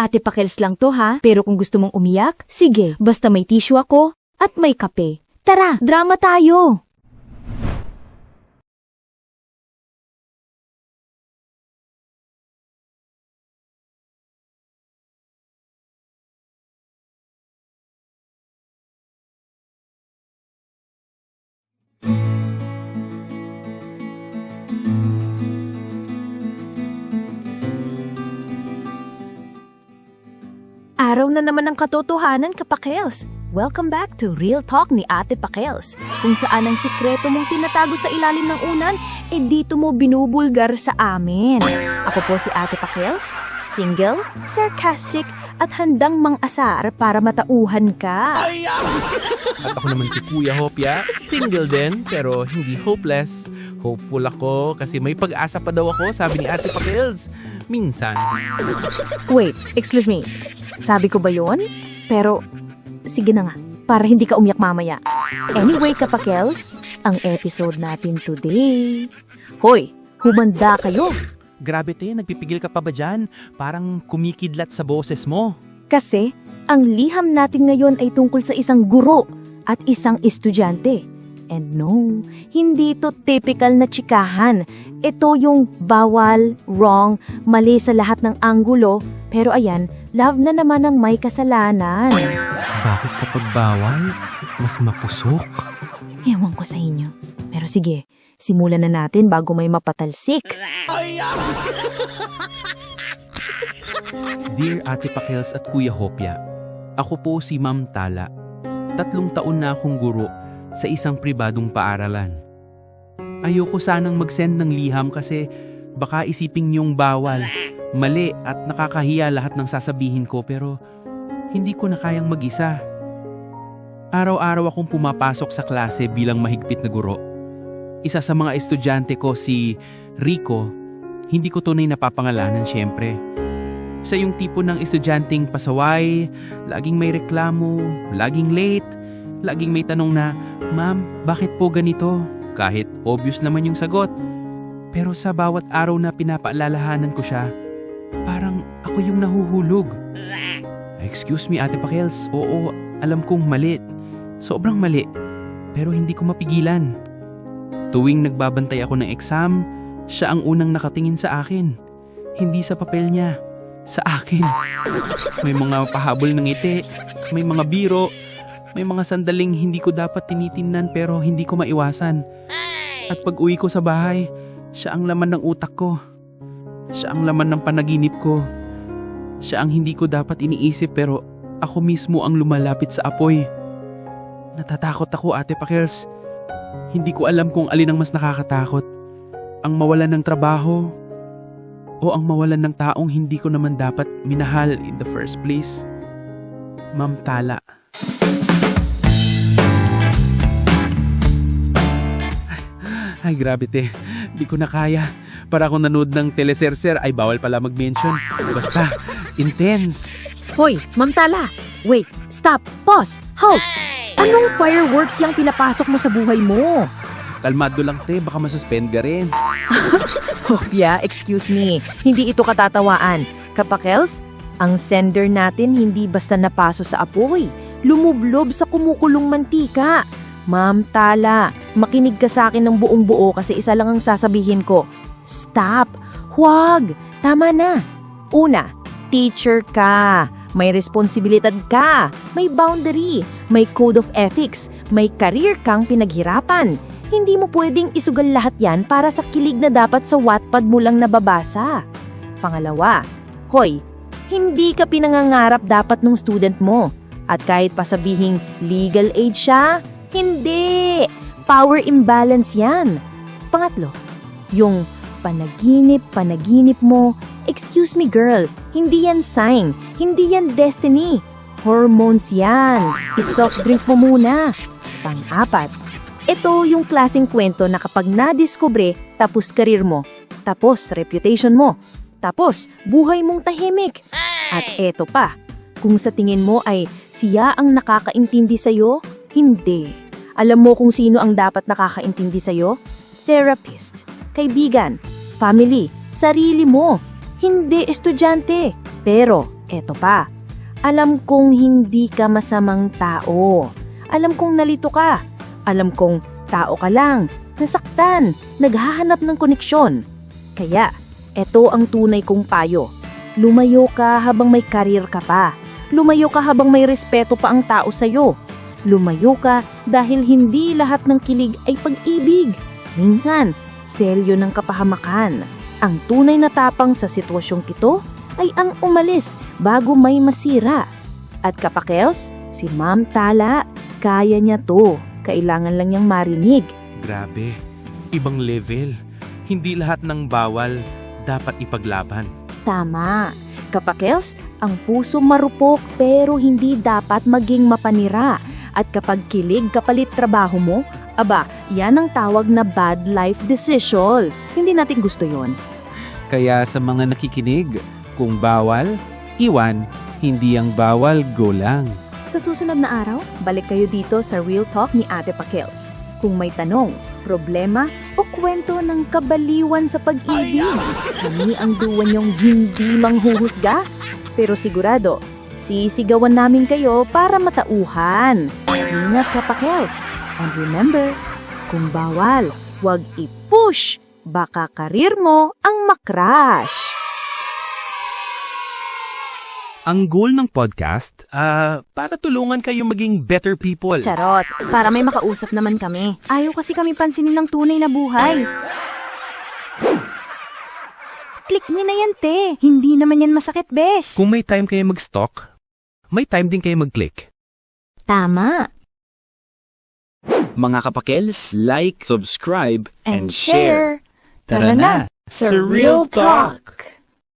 Ate Pakels lang to ha, pero kung gusto mong umiyak, sige, basta may tissue ako at may kape. Tara, drama tayo! Araw na naman ng katotohanan, Kapakels. Welcome back to Real Talk ni Ate Pakels. Kung saan ang sikreto mong tinatago sa ilalim ng unan, eh dito mo binubulgar sa amin. Ako po si Ate Pakels, single, sarcastic, at handang mang-asar para matauhan ka. At ako naman si Kuya Hopya, single din pero hindi hopeless. Hopeful ako kasi may pag-asa pa daw ako, sabi ni Ate Pakils. Minsan. Wait, excuse me. Sabi ko ba yon? Pero, sige na nga, para hindi ka umiyak mamaya. Anyway, kapakels, ang episode natin today. Hoy, humanda kayo. Grabe te, nagpipigil ka pa ba dyan? Parang kumikidlat sa boses mo. Kasi, ang liham natin ngayon ay tungkol sa isang guro at isang estudyante. And no, hindi ito typical na chikahan. Ito yung bawal, wrong, mali sa lahat ng anggulo. Pero ayan, love na naman ang may kasalanan. Bakit kapag bawal, mas mapusok? Ewan ko sa inyo. Pero sige, simulan na natin bago may mapatalsik. Dear Ate Pakils at Kuya Hopya, ako po si Ma'am Tala. Tatlong taon na akong guro sa isang pribadong paaralan. Ayoko sanang mag-send ng liham kasi baka isiping niyong bawal, mali at nakakahiya lahat ng sasabihin ko pero hindi ko na kayang mag-isa. Araw-araw akong pumapasok sa klase bilang mahigpit na guro. Isa sa mga estudyante ko si Rico, hindi ko tunay napapangalanan siyempre. Siya yung tipo ng estudyanteng pasaway, laging may reklamo, laging late, laging may tanong na, Ma'am, bakit po ganito? Kahit obvious naman yung sagot. Pero sa bawat araw na pinapaalalahanan ko siya, parang ako yung nahuhulog. Excuse me, Ate Pakels. Oo, alam kong mali. Sobrang mali. Pero hindi ko mapigilan. Tuwing nagbabantay ako ng exam, siya ang unang nakatingin sa akin. Hindi sa papel niya, sa akin. May mga pahabol ng ngiti, may mga biro, may mga sandaling hindi ko dapat tinitingnan pero hindi ko maiwasan. At pag uwi ko sa bahay, siya ang laman ng utak ko. Siya ang laman ng panaginip ko. Siya ang hindi ko dapat iniisip pero ako mismo ang lumalapit sa apoy. Natatakot ako, Ate Pakels. Hindi ko alam kung alin ang mas nakakatakot. Ang mawalan ng trabaho o ang mawalan ng taong hindi ko naman dapat minahal in the first place. Ma'am Tala. Ay, grabe te. Di ko na kaya. Para akong nanood ng teleserser ay bawal pala mag-mention. Basta, intense. Hoy, Ma'am Tala! Wait, stop, pause, halt! Anong fireworks yung pinapasok mo sa buhay mo? Kalmado lang te, baka masuspend ka rin. Hopya, excuse me. Hindi ito katatawaan. Kapakels, ang sender natin hindi basta napaso sa apoy. Lumublob sa kumukulong mantika. Ma'am Tala, makinig ka sa akin ng buong buo kasi isa lang ang sasabihin ko. Stop! Huwag! Tama na! Una, teacher ka. May responsibilidad ka. May boundary. May code of ethics. May career kang pinaghirapan. Hindi mo pwedeng isugal lahat yan para sa kilig na dapat sa Wattpad mo lang nababasa. Pangalawa, hoy, hindi ka pinangangarap dapat nung student mo. At kahit pa sabihing legal age siya, hindi. Power imbalance yan. Pangatlo, yung panaginip-panaginip mo, excuse me girl, hindi yan sign, hindi yan destiny. Hormones yan. I-soft drink mo muna. Pang-apat, ito yung klaseng kwento na kapag nadiskubre, tapos karir mo, tapos reputation mo, tapos buhay mong tahimik. At eto pa, kung sa tingin mo ay siya ang nakakaintindi sa'yo, hindi. Alam mo kung sino ang dapat nakakaintindi sa'yo? Therapist, kaibigan, family, sarili mo. Hindi estudyante. Pero Eto pa, alam kong hindi ka masamang tao. Alam kong nalito ka. Alam kong tao ka lang, nasaktan, naghahanap ng koneksyon. Kaya, eto ang tunay kong payo. Lumayo ka habang may karir ka pa. Lumayo ka habang may respeto pa ang tao sa'yo. Lumayo ka dahil hindi lahat ng kilig ay pag-ibig. Minsan, selyo ng kapahamakan. Ang tunay na tapang sa sitwasyong ito ay ang umalis bago may masira. At kapakels, si Ma'am Tala, kaya niya to. Kailangan lang niyang marinig. Grabe, ibang level. Hindi lahat ng bawal dapat ipaglaban. Tama. Kapakels, ang puso marupok pero hindi dapat maging mapanira. At kapag kilig kapalit trabaho mo, aba, yan ang tawag na bad life decisions. Hindi natin gusto yon. Kaya sa mga nakikinig, kung bawal, iwan. Hindi ang bawal, go lang. Sa susunod na araw, balik kayo dito sa Real Talk ni Ate Pakels. Kung may tanong, problema o kwento ng kabaliwan sa pag-ibig, kami ang duwa niyong hindi manghuhusga. Pero sigurado, sisigawan namin kayo para matauhan. Ingat ka Pakels. And remember, kung bawal, wag i-push. Baka karir mo ang makrash. Ang goal ng podcast, ah, para tulungan kayo maging better people. Charot, para may makausap naman kami. Ayaw kasi kami pansinin ng tunay na buhay. Click mo na yan, te. Hindi naman yan masakit, besh. Kung may time kayo mag-stalk, may time din kayo mag-click. Tama. Mga kapakels, like, subscribe, And share. Tara na, sa Real Talk.